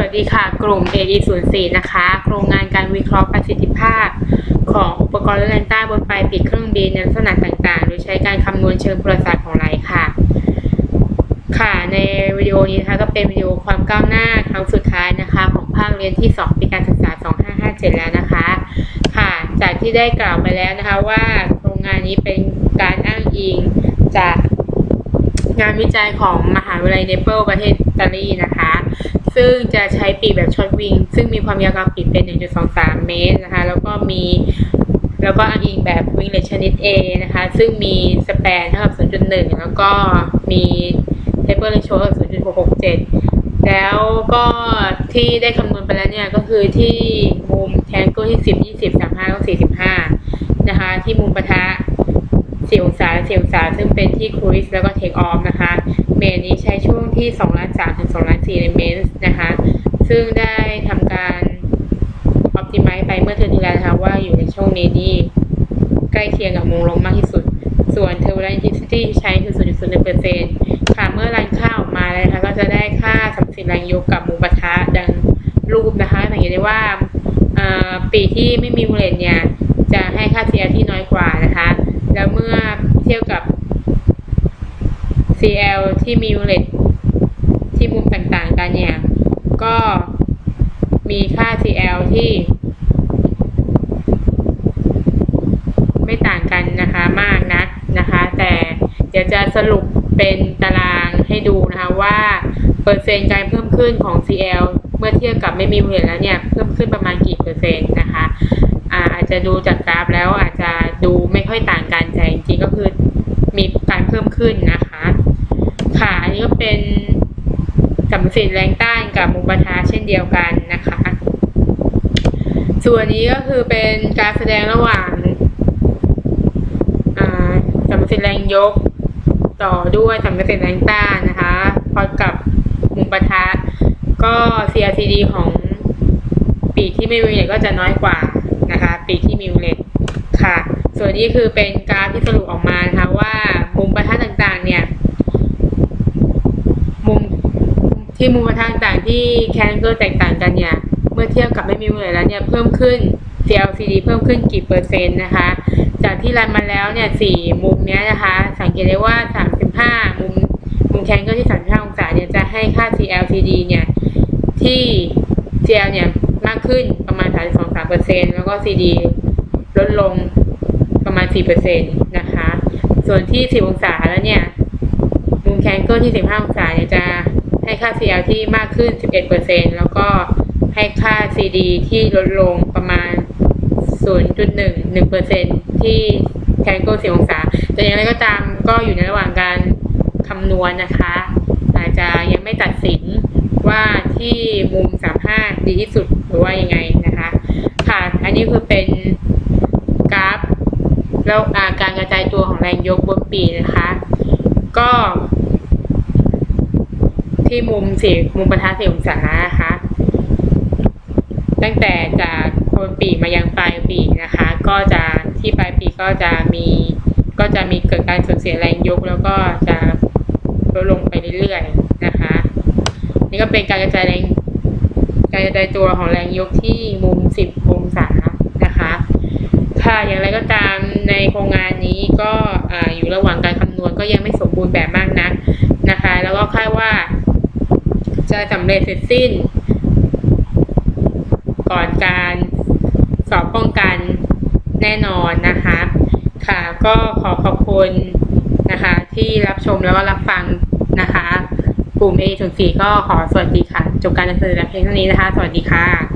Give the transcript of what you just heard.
วัสดีค่ะ กลุ่ม AE04 นะคะ โครงงานการวิเคราะห์ประสิทธิภาพ ของอุปกรณ์และแรงต้านบนปลายปีกเครื่องบินในลักษณะต่างๆ โดยใช้การคำนวณเชิงประวัติศาสตร์ของไหลค่ะ ค่ะ ในวิดีโอนี้นะคะก็เป็นวิดีโอความก้าวหน้าครั้งสุดท้ายนะคะ ของภาคเรียนที่ 2 ปีการศึกษา 2557 แล้วนะคะ ค่ะ จากที่ได้กล่าวไปแล้วนะคะว่าโครงงานนี้เป็นการอ้างอิงจากงานวิจัยของมหาวิทยาลัยเนเปิลประเทศอิตาลีนะคะ ซึ่งจะใช้ปีกแบบช็อตวิง ซึ่งมีความยาวการปีกเป็น 1.23 เมตรนะคะ แล้วก็มี แล้วก็อ้างอิงแบบวิงเลชนิด A นะคะ ซึ่งมีสแปนเท่ากับ 0.1 แล้วก็มีเทเ e อร์เร t โชกับ0.667 แล้วก็ที่ได้คำนวณไปแล้วเนี่ย ก็คือที่มุมแทงเกิลที่ 10 20 35ก็45 นะคะ ที่มุมปะทะ4องศา4องศาซึ่งเป็นที่ครูสแล้วก็เทคออฟนะคะ เมนนี้ใช้ ช่วงที่2ล้าน3ถึง2ล้าน4ในเมนส์นะคะ ซึ่งได้ทำการอ p ติ i z e ไปเมื่อเทอมที่แล้วนะคะว่าอยู่ในช่วงนี้นี่ใกล้เคียงกับมุมลงมากที่สุด ส่วน turbulent intensity ที่ใช้คือ0.01%ค่ะ เมื่อรันค่าออกมาแล้วนะคะ ก็จะได้ค่าสัมสิทธิ์แรงยกกับมุมปะทะดังรูปนะคะ สังเกตได้ว่าปีที่ไม่มีมูเลตเนี่ย จะให้ค่า CL ที่น้อยกว่านะคะ แล้วเมื่อเทียบกับ CL ที่มีมูเลต ที่มุมต่างๆ กันเนี่ย ก็มีค่า CL ที่ ไม่ต่างกันนะคะมากนักนะคะ แต่เดี๋ยวจะสรุปเป็นตารางให้ดูนะคะว่า เปอร์เซ็นต์การเพิ่มขึ้นของ CL เมื่อเทียบกับไม่มีเลตแล้วเนี่ย เพิ่มขึ้นประมาณกี่เปอร์เซ็นต์นะคะอาอาจจะดูจากกราฟแล้วอาจจะดูไม่ค่อยต่างกันแต่จริงๆก็คือมีการเพิ่มขึ้นนะคะ ค่ะอันนี้ก็เป็น สัมสิทธิ์แรงต้านกับมุมปะทะเช่นเดียวกันนะคะ ส่วนนี้ก็คือเป็นการแสดงระหว่างาสัมสิทธิ์แรงยกต่อด้วยสัมสิทธิ์แรงต้านนะคะพร้อมกับมุมปะทะก็ CRCD ของปีกที่ไม่มีเลทก็จะน้อยกว่านะคะปีกที่มีเลทค่ะ ส่วนนี้คือเป็นกราฟที่สรุปออกมานะคะว่ามุมประทะต่างๆ เนี่ย มุม ที่มุมประทะต่างๆที่แคนเกอร์แตกต่างกันเนี่ย เมื่อเทียบกับไม่มีเลทแล้วเนี่ยเพิ่มขึ้น CLCD เพิ่มขึ้นกี่เปอร์เซ็นต์นะคะ จากที่รันมาแล้วเนี่ยสี่มุมเนี้ยนะคะ สังเกตได้ว่า35มุมมุมแคนเกอร์ที่35องศาเนี่ยจะให้ค่า CLCD เนี่ยที่ CL เนี่ยมากขึ้นประมาณ 32-3%แล้วก็ CD ลดลงประมาณ 4%นะคะ ส่วนที่ 10 องศาแล้วเนี่ย มุมแคนเกิลที่ 15 องศาเนี่ยจะ ให้ค่า CL ที่มากขึ้น 11%แล้วก็ให้ค่า CD ที่ลดลงประมาณ 0.1 1%ที่แคนเกิล10องศาแต่อย่างไรก็ตามก็อยู่ในระหว่างการคำนวณนะคะ อาจจะยังไม่ตัดสินว่าที่มุม 35 ดีที่สุดหรือว่ายังไงนะคะ ค่ะ อันนี้คือเป็นกราฟแล้วการกระจายตัวของแรงยกบนปีนะคะ ก็ ที่มุมสี่มุมประทะสี่องศานะคะ ตั้งแต่จากโคนปีกมายังปลายปีกนะคะ ก็จะที่ปลายปีกก็จะมีก็จะมีเกิดการสูญเสียแรงยกแล้วก็จะลดลงไปเรื่อยๆนะคะ นี่ก็เป็นการกระจายแรงการกระจายตัวของแรงยกที่มุม 10 องศานะคะ ค่ะอย่างไรก็ตามในโครงงานนี้ก็ออยู่ระหว่างการคำนวณก็ยังไม่สมบูรณ์แบบมากนักนะคะ แล้วก็คาดว่า จะสำเร็จเสร็จสิ้น ก่อนการสอบป้องกันแน่นอนนะคะ ค่ะก็ขอขอบคุณนะคะ ที่รับชมแล้วก็รับฟังนะคะ กลุ่ม A ถึง4ก็ขอสวัสดีค่ะ จบการนำเสนอแต่เพียงเท่านี้นะคะ สวัสดีค่ะ